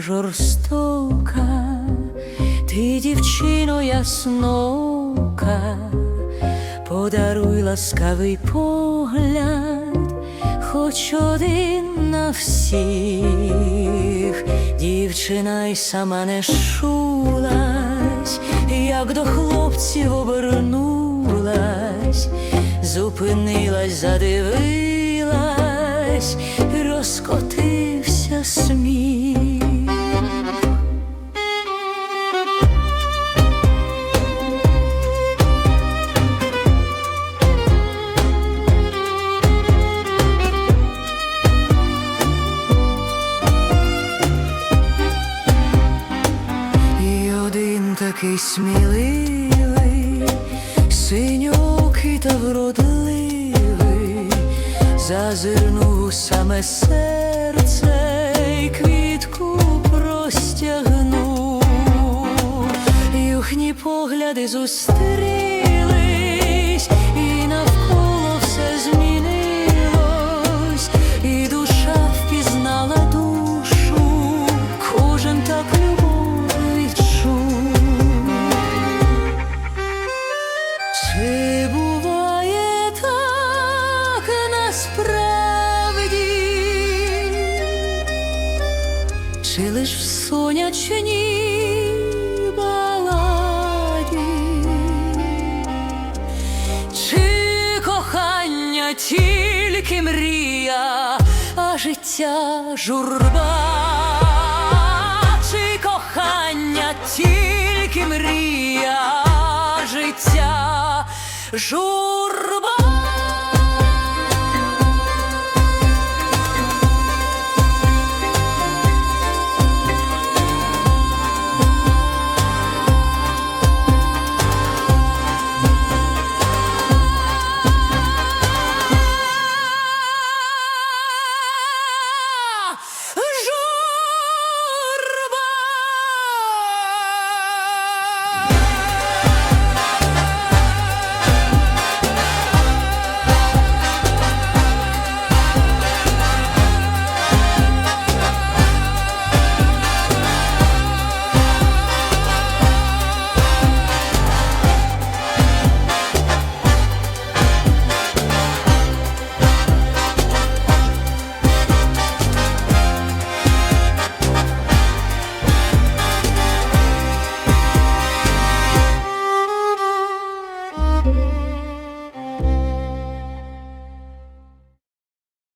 жорстока, ти, дівчино яснока, подаруй ласкавий погляд, хоч один на всіх, дівчина й сама не шулась, як до хлопців обернулась, зупинилась, задивилась, розкотився сміх. Такий сміливий, синьокий та вродливий, зазирнув саме серце й квітку простягнув, юхні погляди зустрілись, Чи лиш в сонячній баладі? Чи кохання тільки мрія, а життя журба? Чи кохання тільки мрія, а життя журба?